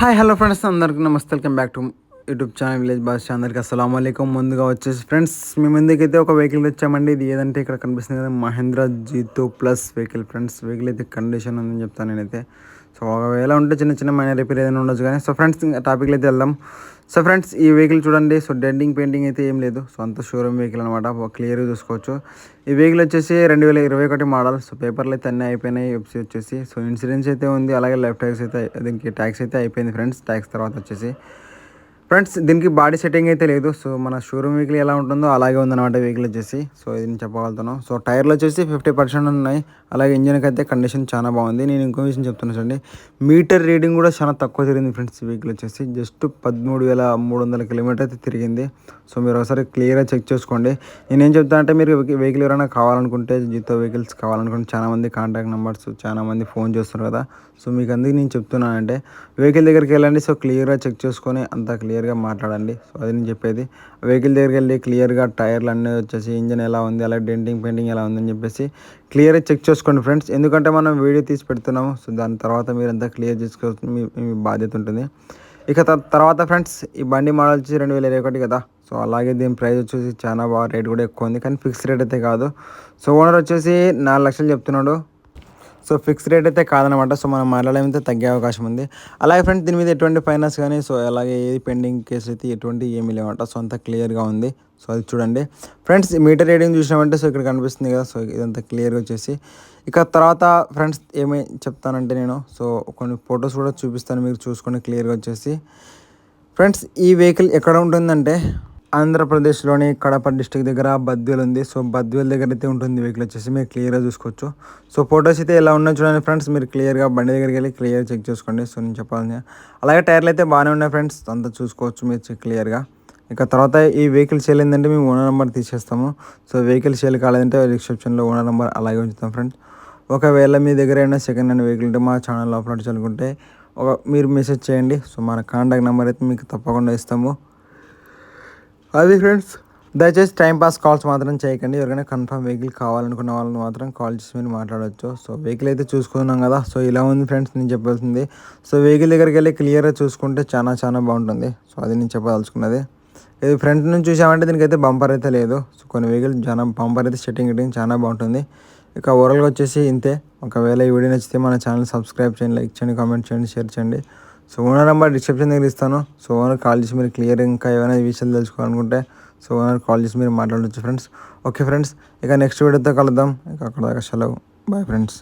Hi hello friends అందరికీ నమస్తే. Welcome back to YouTube channel village Bhasha అందరికీ అస్సలం అయికం ముందుగా వచ్చేసి ఫ్రెండ్స్ మీ ముందుకైతే ఒక వెహికల్ వచ్చామండి ఇది ఏదంటే ఇక్కడ కనిపిస్తుంది కదా Mahindra Jeeto plus vehicle friends vehicle అయితే కండిషన్ ఉందని చెప్తాను నేనైతే. సో ఒకవేళ ఉంటే చిన్న చిన్న మైనర్ రిపేర్ ఏదైనా ఉండొచ్చు కానీ. సో ఫ్రెండ్స్ టాపిక్లో అయితే వెళ్దాం. సో ఫ్రెండ్స్ ఈ వెహికల్ చూడండి. సో డెంటింగ్ పెయింటింగ్ అయితే ఏం లేదు. సో అంత షోరూమ్ వెహికల్ అనమాట క్లియర్గా చూసుకోవచ్చు. ఈ వెహికల్ వచ్చేసి రెండు వేల ఇరవై ఒకటి మోడల్ సో పేపర్లు అయితే అన్నీ అయిపోయినాయి. ఎఫ్సీ వచ్చేసి. సో ఇన్సూరెన్స్ అయితే ఉంది. అలాగే లెఫ్ట్ ట్యాక్స్ అయితే దీనికి ట్యాక్స్ అయితే అయిపోయింది ఫ్రెండ్స్ ట్యాక్స్ తర్వాత వచ్చేసి. ఫ్రెండ్స్ దీనికి బాడీ సెట్టింగ్ అయితే లేదు. సో మన షోరూమ్ వెహికల్ ఎలా ఉంటుందో అలాగే ఉందన్నమాట వెహికల్ వచ్చేసి. సో ఇది నేను చెప్పగలుగుతాను సో టైర్లు వచ్చేసి ఫిఫ్టీ పర్సెంట్ ఉన్నాయి. అలాగే ఇంజన్కి అయితే కండిషన్ చాలా బాగుంది. నేను ఇంకో విషయం చెప్తున్నా చూడండి. మీటర్ రీడింగ్ కూడా చాలా తక్కువ తిరిగింది ఫ్రెండ్స్ వెహికల్ వచ్చేసి. జస్ట్ పదమూడు వేల మూడు వందల కిలోమీటర్ అయితే తిరిగింది. సో మీరు ఒకసారి క్లియర్గా చెక్ చేసుకోండి. నేనేం చెప్తానంటే మీరు వెహికల్ ఎవరైనా కావాలనుకుంటే జీతో వెహికల్స్ కావాలనుకుంటే చాలా మంది కాంటాక్ట్ నెంబర్స్ చాలా మంది ఫోన్ చేస్తున్నారు కదా. సో మీకు అందుకు నేను చెప్తున్నానంటే వెహికల్ దగ్గరికి వెళ్ళండి. సో క్లియర్గా చెక్ చేసుకొని అంత క్లియర్గా మాట్లాడండి. సో అది నేను చెప్పేది. వెహికల్ దగ్గరికి వెళ్ళి క్లియర్గా టైర్లు అన్నీ వచ్చేసి ఇంజన్ ఎలా ఉంది అలాగే డెంటింగ్ పెయింటింగ్ ఎలా ఉందని చెప్పేసి క్లియర్గా చెక్ చేసుకోండి ఫ్రెండ్స్. ఎందుకంటే మనం వీడియో తీసి పెడుతున్నాము సో దాని తర్వాత మీరు అంతా క్లియర్ చేసుకోవచ్చు మీ మీ బాధ్యత ఉంటుంది. ఇక తర్వాత ఫ్రెండ్స్ ఈ బండి మోడల్ వచ్చి రెండు వేల ఇరవై ఒకటి కదా. సో అలాగే దీని ప్రైస్ వచ్చేసి చాలా బాగా రేట్ కూడా ఎక్కువ ఉంది. కానీ ఫిక్స్ రేట్ అయితే కాదు. సో ఓనర్ వచ్చేసి నాలుగు లక్షలు చెప్తున్నాడు. సో ఫిక్స్ రేట్ అయితే కాదనమాట. సో మనం మాట్లాడమైతే తగ్గే అవకాశం ఉంది. అలాగే ఫ్రెండ్స్ దీని మీద ఎటువంటి ఫైనాన్స్ కానీ సో అలాగే ఏది పెండింగ్ కేసు అయితే ఎటువంటి ఏమీ లేవట. సో అంత క్లియర్గా ఉంది. సో అది చూడండి. ఫ్రెండ్స్ మీటర్ రీడింగ్ చూసినామంటే సో ఇక్కడ కనిపిస్తుంది కదా. సో ఇదంతా క్లియర్గా వచ్చేసి. ఇక తర్వాత ఫ్రెండ్స్ ఏమి చెప్తానంటే నేను. సో కొన్ని ఫొటోస్ కూడా చూపిస్తాను. మీరు చూసుకొని క్లియర్గా వచ్చేసి. ఫ్రెండ్స్ ఈ వెహికల్ ఎక్కడ ఉంటుందంటే ఆంధ్రప్రదేశ్లోని కడప డిస్టిక్ దగ్గర బద్వేల్ ఉంది. సో బద్వేల్ దగ్గర అయితే ఉంటుంది వెహికల్ వచ్చేసి. మీరు క్లియర్గా చూసుకోవచ్చు. సో ఫొటోస్ అయితే ఎలా ఉన్నాయి చూడండి ఫ్రెండ్స్. మీరు క్లియర్గా బండి దగ్గరికి వెళ్ళి క్లియర్ చెక్ చేసుకోండి. సో నేను చెప్పాలని అలాగే టైర్లు అయితే బాగానే ఉన్నాయి ఫ్రెండ్స్. అంతా చూసుకోవచ్చు మీరు క్లియర్గా. ఇక తర్వాత ఈ వెహికల్ సేల్ ఏంటంటే మేము ఓనర్ నెంబర్ తీసేస్తాము. సో వెహికల్ సేల్ కాలేదంటే రిసెప్షన్లో ఓనర్ నెంబర్ అలాగే ఉంచుతాం ఫ్రెండ్స్. ఒకవేళ మీ దగ్గర అయినా సెకండ్ హ్యాండ్ వెహికల్ ఉంటే మా ఛానల్లో అప్లోడ్ చేయాలనుకుంటే ఒక మీరు మెసేజ్ చేయండి. సో మన కాంటాక్ట్ నెంబర్ అయితే మీకు తప్పకుండా ఇస్తాము. అది ఫ్రెండ్స్ దయచేసి టైంపాస్ కాల్స్ మాత్రం చేయకండి. ఎవరికైనా కన్ఫర్మ్ వెహికల్ కావాలనుకున్న వాళ్ళని మాత్రం కాల్ చేసి మీరు మాట్లాడవచ్చు సో వెహికల్ అయితే చూసుకున్నాం కదా. సో ఇలా ఉంది ఫ్రెండ్స్ నేను చెప్పాల్సింది. సో వెహికల్ దగ్గరికి వెళ్ళి క్లియర్గా చూసుకుంటే చాలా చాలా బాగుంటుంది. సో అది నేను చెప్పదలుచుకున్నది. ఇది ఫ్రంట్ నుంచి చూసామంటే దీనికైతే బంపర్ అయితే లేదు. సో కొన్ని వెహికల్ చాలా బంపర్ అయితే సెట్టింగ్ గిట్టింగ్ చాలా బాగుంటుంది. ఇక ఓవరాల్గా వచ్చేసి ఇంతే. ఒకవేళ ఈ వీడియో నచ్చితే మన ఛానల్ సబ్స్క్రైబ్ చేయండి లైక్ చేయండి కామెంట్ చేయండి షేర్ చేయండి. సో ఓనర్ నెంబర్ డిస్క్రిప్షన్ దగ్గర ఇస్తాను. సో ఓనర్ కాల్ చేసి మీరు క్లియర్ ఇంకా ఏమైనా విషయాలు తెలుసుకోవాలనుకుంటే సో ఓనర్ కాల్ చేసి మీరు మాట్లాడవచ్చు ఫ్రెండ్స్ ఓకే ఫ్రెండ్స్ ఇక నెక్స్ట్ వీడియోతో కలుద్దాం. ఇక అక్కడ దాకా సెలవు. Bye friends